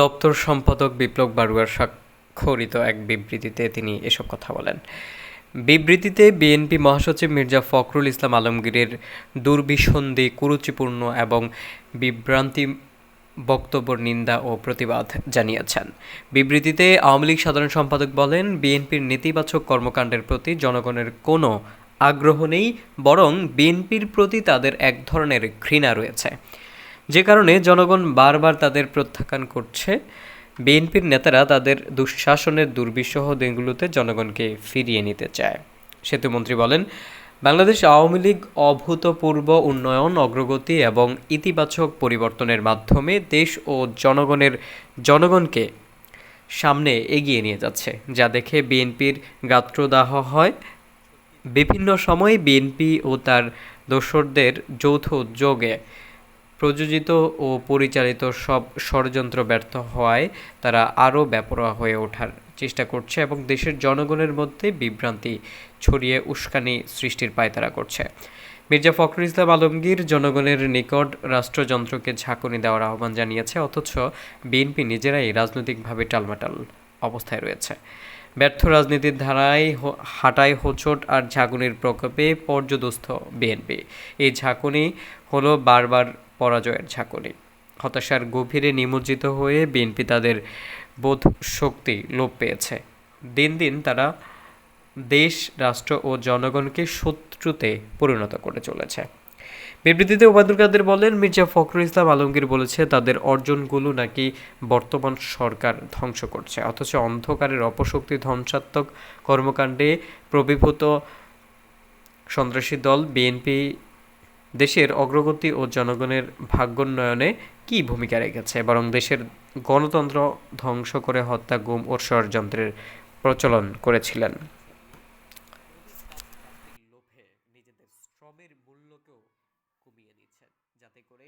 দপ্তর সম্পাদক বিপ্লব বাড়ুয়ার স্বাক্ষরিত এক বিবৃতিতে তিনি এসব কথা বলেন। বিবৃতিতে বিএনপি মহাসচিব মির্জা ফখরুল ইসলাম আলমগীরের দুর্বিসন্ধি, কুরুচিপূর্ণ এবং বিভ্রান্তি বক্তব্যের নিন্দা ও প্রতিবাদ জানিয়েছেন। বিবৃতিতে আওয়ামী লীগ সাধারণ সম্পাদক বলেন, বিএনপির নেতিবাচক কর্মকাণ্ডের প্রতি জনগণের কোনো আগ্রহ নেই, বরং বিএনপির প্রতি তাদের এক ধরনের ঘৃণা রয়েছে। যে কারণে জনগণ বারবার তাদের প্রত্যাখ্যান করছে। বিএনপির নেতারা তাদের দুঃশাসনের দুর্বিষহ দিনগুলোতে জনগণকে ফিরিয়ে নিতে চায়। সেতুমন্ত্রী বলেন, বাংলাদেশ আওয়ামী লীগ অভূতপূর্ব উন্নয়ন, অগ্রগতি এবং ইতিবাচক পরিবর্তনের মাধ্যমে দেশ ও জনগণের জনগণকে সামনে এগিয়ে নিয়ে যাচ্ছে। যা দেখে বিএনপির গাত্রদাহ হয়। বিভিন্ন সময়ে বিএনপি ও তার দোসরদের যৌথ উদ্যোগে প্রযোজিত ও পরিচালিত সব ষড়যন্ত্র ব্যর্থ হওয়ায় তারা আরও বেপরোয়া হয়ে ওঠার চেষ্টা করছে এবং দেশের জনগণের মধ্যে বিভ্রান্তি ছড়িয়ে উস্কানি সৃষ্টির পায়তারা করছে। মির্জা ফখরুল ইসলাম আলমগীর জনগণের নিকট রাষ্ট্রযন্ত্রকে ঝাঁকুনি দেওয়ার আহ্বান জানিয়েছে, অথচ বিএনপি নিজেরাই রাজনৈতিকভাবে টালমাটাল অবস্থায় রয়েছে। ব্যর্থ রাজনীতির ধারায় হাঁটায় হোঁচট আর ঝাঁকুনির প্রকোপে পর্যদস্ত বিএনপি। এই ঝাঁকুনি হলো বারবার পরাজয়ের ঝাঁকুনি। হতাশার গভীরে নিমজ্জিত হয়ে বিএনপি তাদের বোধ শক্তি লোপ পেয়েছে। দিন দিন তারা দেশ, রাষ্ট্র ও জনগণকে শত্রুতে পরিণত করে চলেছে। বিবৃতিতে ওবায়দুল কাদের বলেন, মির্জা ফখরুল ইসলাম আলমগীর বলেছে, তাদের অর্জনগুলো নাকি বর্তমান সরকার ধ্বংস করছে, অথচ অন্ধকারের অপশক্তি ধ্বংসাত্মক কর্মকাণ্ডে প্রবিভূত সন্ত্রাসী দল বিএনপি দেশের অগ্রগতি ও জনগণের ভাগ্যোন্নয়নে কি ভূমিকা রেখেছে? বরং দেশের গণতন্ত্র ধ্বংস করে হত্যা, গুম ও ষড়যন্ত্রের প্রচলন করেছিলেন। শ্রমের মূল্যকেও কমিয়ে দিচ্ছেন। যাতে করে